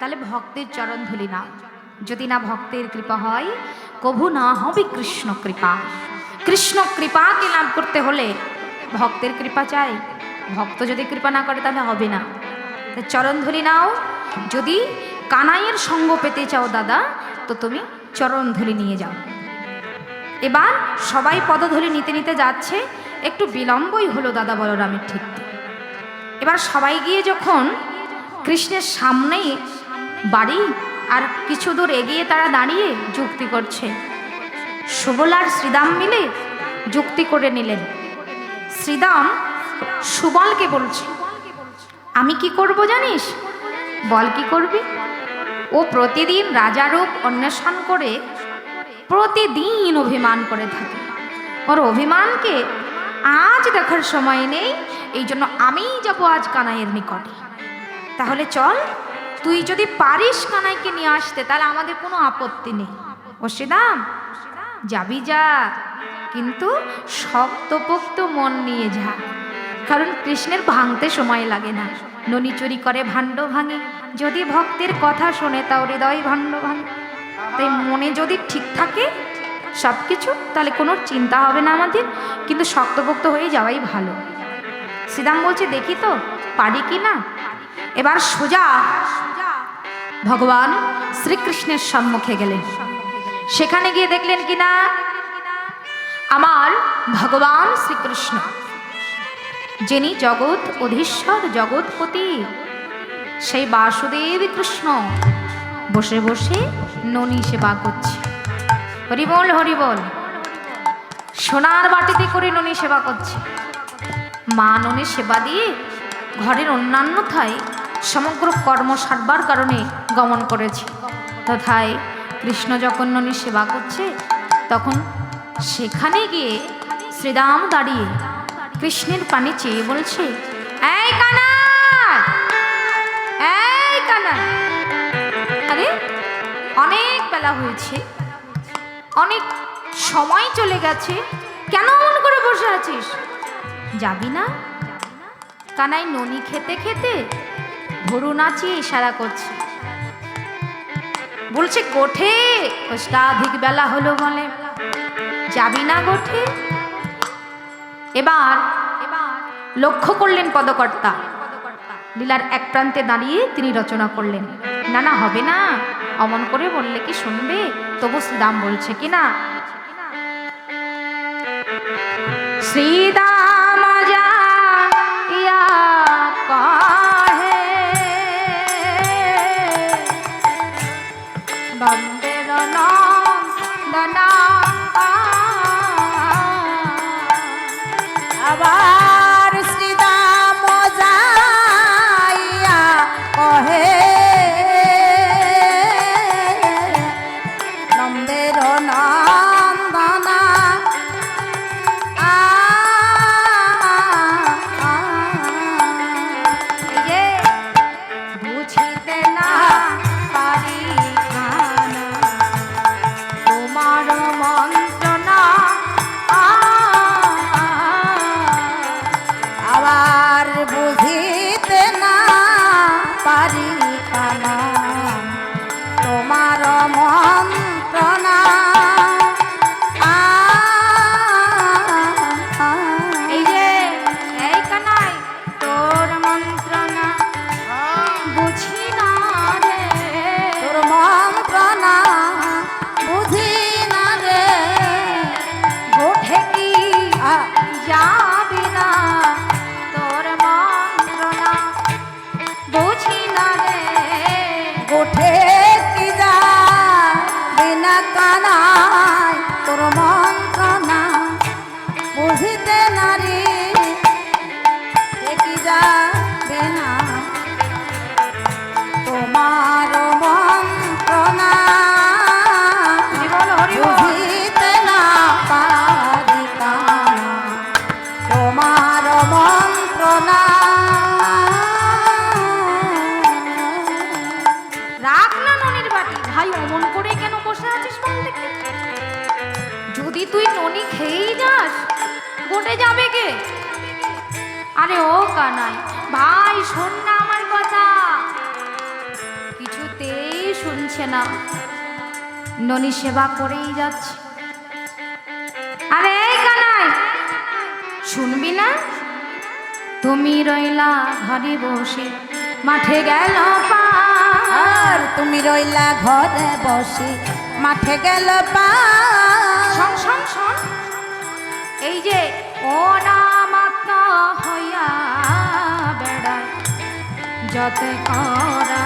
তাহলে ভক্তের চরণ ধুলি না। যদি না ভক্তের কৃপা হয়, কভু না হবে কৃষ্ণ কৃপা। কৃষ্ণ কৃপাকে লাভ করতে হলে ভক্তের কৃপা চাই। ভক্ত যদি কৃপা না করে, তাহলে হবে না। চরণ ধুলি নাও। যদি কানাইয়ের সঙ্গ পেতে চাও দাদা, তো তুমি চরণ ধুলি নিয়ে যাও। এবার সবাই পদধূলি নিতে নিতে যাচ্ছে। একটু বিলম্বই হলো দাদা বলরামের ঠিক। এবার সবাই গিয়ে যখন কৃষ্ণের সামনেই বাড়ি? আর কিছু দূর এগিয়ে তারা দাঁড়িয়ে যুক্তি করছে। সুবলার শ্রীদাম মিলে যুক্তি করে নিলেন। শ্রীদাম, সুবলকে বলছে, আমি কি করব জানিস? বল কি করবি? ও প্রতিদিন রাজারূপ অন্বেষণ করে প্রতিদিন অভিমান করে থাকে। ওর অভিমানকে আজ দেখার সময় নেই এই জন্য আমিই যাব আজ কানাইয়ের নিকটে। তাহলে চল তুই যদি পারিস কানাইকে নিয়ে আসতে, তাহলে আমাদের কোনো আপত্তি নেই। শ্রীদাম যাবি যা, কিন্তু শক্তপোক্ত মন নিয়ে যা। কারণ কৃষ্ণের ভাঙতে সময় লাগে না। ননি চুরি করে ভাণ্ড ভাঙে। যদি ভক্তের কথা শোনে, তাও হৃদয় ভাণ্ড ভাঙে। তাই মনে যদি ঠিক থাকে সব কিছু তাহলে কোনো চিন্তা হবে না আমাদের। কিন্তু শক্তপোক্ত হয়ে যাওয়াই ভালো। শ্রীদাম বলছে, দেখি তো, পারি কি না? এবার সোজা ভগবান শ্রীকৃষ্ণের সম্মুখে গেলেন। সেখানে গিয়ে দেখলেন কি না আমার ভগবান শ্রীকৃষ্ণ, যিনি জগৎ অধীশ্বর, জগৎপতি, সেই বাসুদেব কৃষ্ণ। বসে বসে ননী সেবা করছে। হরিবল হরিবল। সোনার বাটিতে করে ননী সেবা করছে। মা ননীর সেবা দিয়ে ঘরের অন্যান্য থায় সমগ্র কর্ম সারবার কারণে গমন করেছে। তথায় কৃষ্ণ যখন ননীর সেবা করছে, তখন সেখানে গিয়ে শ্রীরাম দাঁড়িয়ে কৃষ্ণের পানে চেয়ে বলছে কানা কানা আরে, অনেক বেলা হয়েছে। অনেক সময় চলে গেছে। কেন মন করে বসে আছিস? যাবি না? কানাই ননি খেতে খেতে ভরু নাচিয়ে ইশারা করছে। বলছে, গোঠে। অষ্টাধিক বেলা হলো বলে। যাবি না গোঠে? এবার লক্ষ্য করলেন পদকর্তা। লীলার এক প্রান্তে দাঁড়িয়ে তিনি রচনা করলেন, না না, হবে না। অমন করে বললে, কি শুনবে? তবু শ্রীদাম বলছে কি না? কানাই তোর মন্ত্রণা বুঝিতে নারী কি যা বিনা তোমার মন্ত্রণা হরিবল হরিবল বুঝিতে না পারি তোমার মন্ত্রণা যদি তুই ননি খেয়েই যাস গোটে যাবে কে? আরে ও কানাই, ভাই শোন না আমার কথা। কিছুতেই শুনছে না। ননি সেবা করেই যাচ্ছে। আরে কানাই, শুনবি না? তুমি রইলা ঘরে বসে, মাঠে গেল পা। আর তুমি রইলা ঘরে বসে, মাঠে গেল পা। শোন শোন শোন এই যে অনামাত্ম হইয়া বেড়ায় যত করা